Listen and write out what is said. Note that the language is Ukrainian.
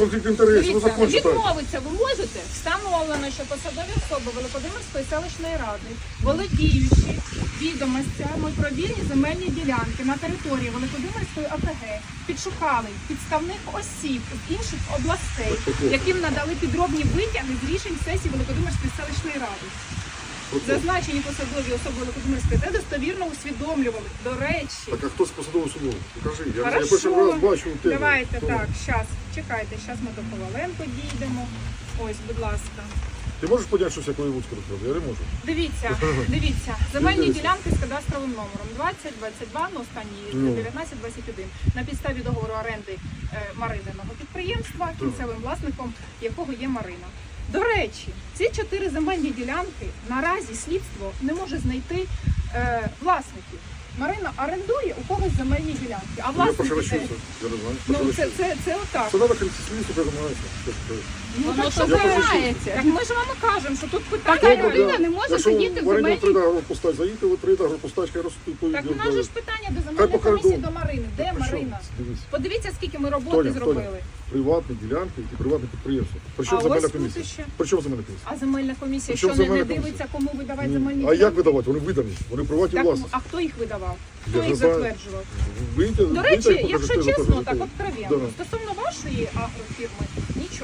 конфлікт інтересів, Дивіться, закон читайте. відмовитися ви можете. Встановлено, що посадові особи Великодимирської селищної ради, володіючи відомостями про вільні земельні ділянки на території Великодимирської ОТГ, підшукали підставних осіб з інших областей, яким надали підробні витяги з рішень сесії Великодимирської селищної ради. Зазначені посадові особи Великодимирської ОТГ достовірно усвідомлювали. До речі, Так, а хто з посадового суду? Покажи, я, я перший раз бачу у тебе. Давайте Хто? так, щас, чекайте, щас ми до Коваленко дійдемо. Ось, будь ласка. Ти можеш подняти щось, як воєвудську робив? Я не можу. Дивіться, дивіться, земельні Дивіться. ділянки з кадастровим номером 20, 22, ну останній Ну. 19, 21. На підставі договору оренди е, Марининого підприємства, кінцевим власником якого є Марина. До речі, ці чотири земельні ділянки наразі слідство не може знайти е, власників. Марина орендує у когось земельні ділянки, а власники знаю. Ну це, це, це отак. Це треба слідство займається. Ну, так що займається? Так ми ж вам і кажемо, що тут питання. Така людина не може Якщо сидіти в в земельній прийде агропостач, заїдьте, ви прийде агропостач, хай розповідає. Так у нас же ж питання до земельної комісії до Марини. Де Так. Марина? Подивіться, скільки ми роботи зробили. Приватні ділянки і приватне підприємство. Причому А земельна ось тут комісія? іще. Причому земельна комісія? А земельна комісія, Причому що не, не земельна комісія? дивиться, кому видавати Ні. земельні А як ділянки? видавати? Вони видані, вони приватні Так, власності. а хто їх видавав? Хто Я їх не знаю. затверджував? Вийдіть, До речі, якщо чесно, так откровенно, Да. стосовно вашої агрофірми, нічого.